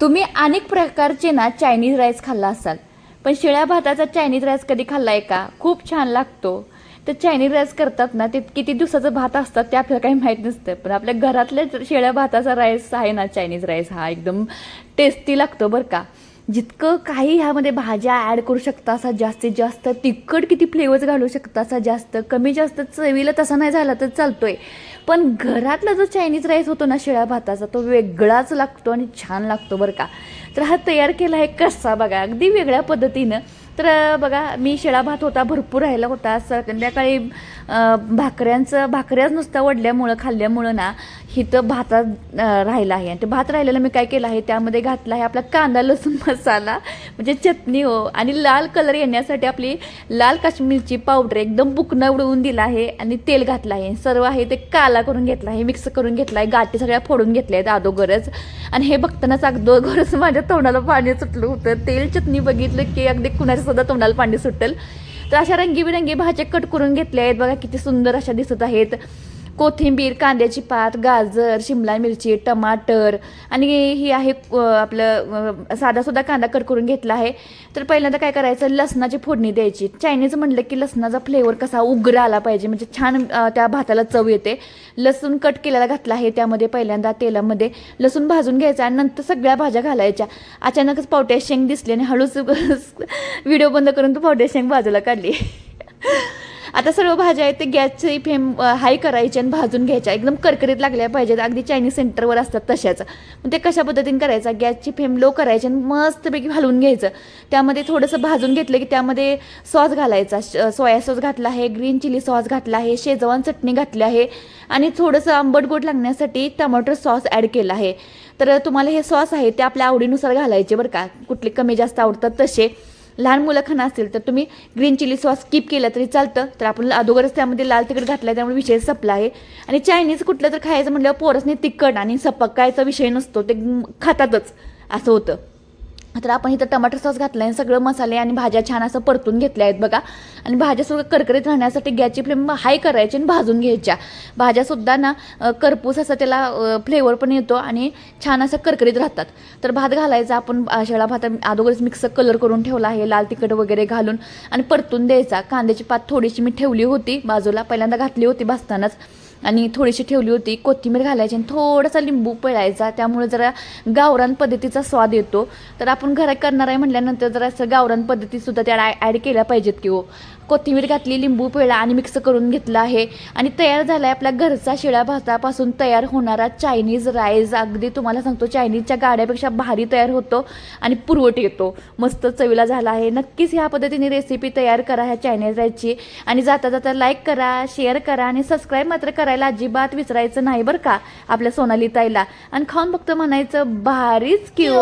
तुम्ही अनेक प्रकारचे ना चायनीज राईस खाल्ला असाल. पण शिळ्या भाताचा चायनीज राईस कधी खाल्ला आहे का? खूप छान लागतो. तर चायनीज राईस करतात ना ते किती दिवसाचं भात असतात ते आपल्याला काही माहीत नसतं. पण आपल्या घरातल्या शिळ्या भाताचा राईस आहे ना चायनीज राईस हा एकदम टेस्टी लागतो बरं का. जितकं काही ह्यामध्ये भाज्या ॲड करू शकता असा जास्तीत जास्त तिखट किती फ्लेवर्स घालू शकता असा जास्त कमी जास्त चवीला तसा नाही झाला तर चालतोय. पण घरातला जो चायनीज राईस होतो ना शिळ्या भाताचा तो वेगळाच लागतो आणि छान लागतो बरं का. तर हा तयार केला आहे कसा बघा अगदी वेगळ्या पद्धतीनं. तर बघा मी शिळा भात होता भरपूर राहिला होता. संध्याकाळी भाकऱ्यांचं भाकऱ्याच नुसत्या वडल्यामुळं खाल्ल्यामुळं ना हिथं भातात राहिला आहे. आणि ते भात राहिलेला मी काय केलं आहे त्यामध्ये घातला आहे आपला कांदा लसूण मसाला म्हणजे चटणी हो. आणि लाल कलर येण्यासाठी आपली लाल काश्मीरची पावडर एकदम बुकणं उडवून दिला आहे आणि तेल घातलं आहे. सर्व आहे ते काला करून घेतला आहे मिक्स करून घेतला आहे गाठी सगळ्या फोडून घेतल्या आहेत अदोगरच आणि हे बघतानाच अगदोगरच माझ्या तोंडाला पाणी सुटलं होतं. तेल चटणी बघितलं की अगदी कुणाच्या सुद्धा तोंडाला पाणी सुटेल. तर अशा रंगीबिरंगी भाज्या कट करून घेतल्या आहेत. बघा किती सुंदर अशा दिसत आहेत. कोथिंबीर कांद्याची पात गाजर शिमला मिरची टमाटर आणि ही आहे आपलं साधासुद्धा कांदा कट करून घेतला आहे. तर पहिल्यांदा काय करायचं? लसणाची फोडणी द्यायची. चायनीज म्हणलं की लसणाचा फ्लेवर कसा उग्र आला पाहिजे. म्हणजे छान त्या भाताला चव येते. लसूण कट केलेला घातला आहे. त्यामध्ये पहिल्यांदा तेलामध्ये लसूण भाजून घ्यायचा आणि नंतर सगळ्या भाज्या घालायच्या. अचानकच पावट्या शेंग दिसली आणि हळूच व्हिडिओ बंद करून तू पावट्या शेंग बाजूला काढली. आता सर्व भाज्या आहेत ते गॅसची फेम हाय करायची आणि भाजून घ्यायच्या. एकदम करकरीत लागल्या पाहिजेत. अगदी चायनीज सेंटरवर असतात तशाच. मग ते कशा पद्धतीने करायचा? गॅसची फेम लो करायची आणि मस्तपैकी हलवून घ्यायचं. त्यामध्ये थोडंसं भाजून घेतलं की त्यामध्ये सॉस घालायचा. श- सोया सॉस घातला आहे ग्रीन चिली सॉस घातला आहे शेजवान चटणी घातली आहे आणि थोडंसं आंबट गोड लागण्यासाठी टमाटर सॉस ॲड केला आहे. तर तुम्हाला हे सॉस आहे ते आपल्या आवडीनुसार घालायचे बरं का. कुठले कमी जास्त आवडतात तसे. लहान मुलं खाणं असतील तर तुम्ही ग्रीन चिली सॉस स्किप केलं तरी चालतं. तर आपण अगोदरच त्यामध्ये लाल तिखट घातलं आहे त्यामुळे विषय सपला आहे. आणि चायनीज कुठलं तर खायचं म्हटल्यावर पोरसने तिखट आणि सपकायचा विषय नसतो ते खातातच असं होतं. तर आपण इथं टमाटर सॉस घातला आहे सगळं मसाले आणि भाज्या छान असं परतून घेतल्या आहेत बघा. आणि भाज्या सुद्धा करकरीत राहण्यासाठी गॅसची फ्लेम हाय करायची आणि भाजून घ्यायच्या. भाज्यासुद्धा ना करपूस असं त्याला फ्लेवर पण येतो आणि छान असं करकरीत राहतात. तर भात घालायचा आपण शेळा भात अगोदरच मिक्स कलर करून ठेवला आहे लाल तिखट वगैरे घालून आणि परतून द्यायचा. कांद्याची पात थोडीशी मी ठेवली होती बाजूला पहिल्यांदा घातली होती भाजतानाच. आणि थोडीशी ठेवली होती कोथिंबीर घालायची आणि थोडासा लिंबू पिळायचा. त्यामुळे जरा गावरान पद्धतीचा स्वाद येतो. तर आपण घरात करणार आहे म्हटल्यानंतर जरा असं गावरान पद्धतीसुद्धा त्या ॲड केल्या पाहिजेत की हो. कोथिंबीर घातली लिंबू पिळा आणि मिक्स करून घेतला आहे. आणि तयार झाला आहे आपला घरचा शिळ्या भातापासून तयार होणारा चायनीज राईस अगदी तुम्हाला सांगतो चायनीजच्या गाड्यापेक्षा भारी तयार होतो आणि पुरवठ येतो. मस्त चवीला झाला आहे. नक्कीच ह्या पद्धतीने रेसिपी तयार करा ह्या चायनीज राईसची आणि जाता जाता लाईक करा शेअर करा आणि सबस्क्राईब मात्र करा. करायला अजिबात विसरायचं नाही बरं का आपल्या सोनाली ताईला आणि खाऊन फक्त म्हणायचं भारीच किओ